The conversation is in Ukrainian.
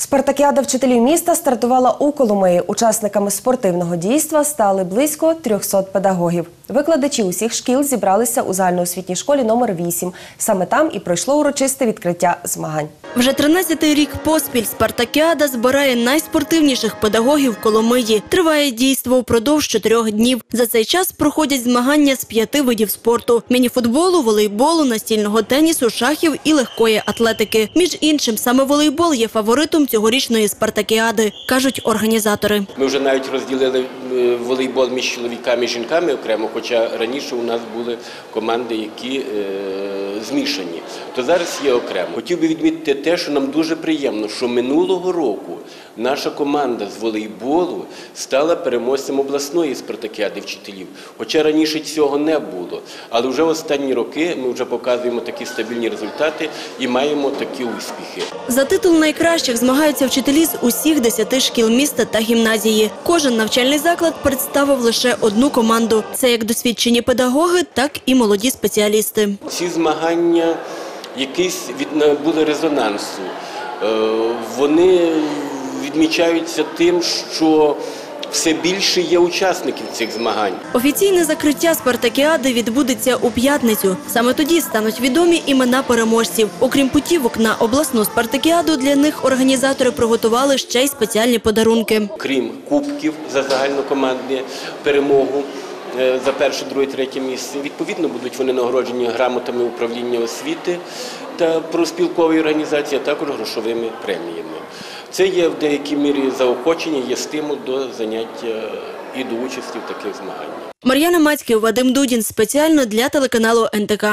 Спартакіада вчителів міста стартувала у Коломиї. Учасниками спортивного дійства стали близько 300 педагогів. Викладачі усіх шкіл зібралися у загальноосвітній школі номер 8. Саме там і пройшло урочисте відкриття змагань. Вже 13-й рік поспіль Спартакіада збирає найспортивніших педагогів Коломиї. Триває дійство впродовж чотирьох днів. За цей час проходять змагання з п'яти видів спорту: мініфутболу, волейболу, настільного тенісу, шахів і легкої атлетики. Між іншим, саме волейбол є фаворитом цьогорічної Спартакіади, кажуть організатори. Ми вже навіть розділили волейбол між чоловіками і жінками окремо, хоча раніше у нас були команди, які е, змішані. То зараз є окремо. Хотів би відмітити те, що нам дуже приємно, що минулого року наша команда з волейболу стала переможцем обласної спартакіади вчителів. Хоча раніше цього не було. Але вже останні роки ми вже показуємо такі стабільні результати і маємо такі успіхи. За титул найкращих змагаються вчителі з усіх десяти шкіл міста та гімназії. Кожен навчальний заклад представив лише одну команду. Це як досвідчені педагоги, так і молоді спеціалісти. Ці змагання якісь були резонансу. Е, Вони відмічаються тим, що все більше є учасників цих змагань. Офіційне закриття Спартакіади відбудеться у п'ятницю. Саме тоді стануть відомі імена переможців. Окрім путівок на обласну спартакіаду, для них організатори приготували ще й спеціальні подарунки. Крім кубків за загальнокомандну перемогу. е, За перше, друге, третє місце. Відповідно, будуть вони нагороджені грамотами управління освіти та профспілкової організації, а також грошовими преміями. Це є в деякій мірі заохочення, є стимул до заняття і до участі в таких змаганнях. Мар'яна Мацьків, Вадим Дудін спеціально для телеканалу НТК.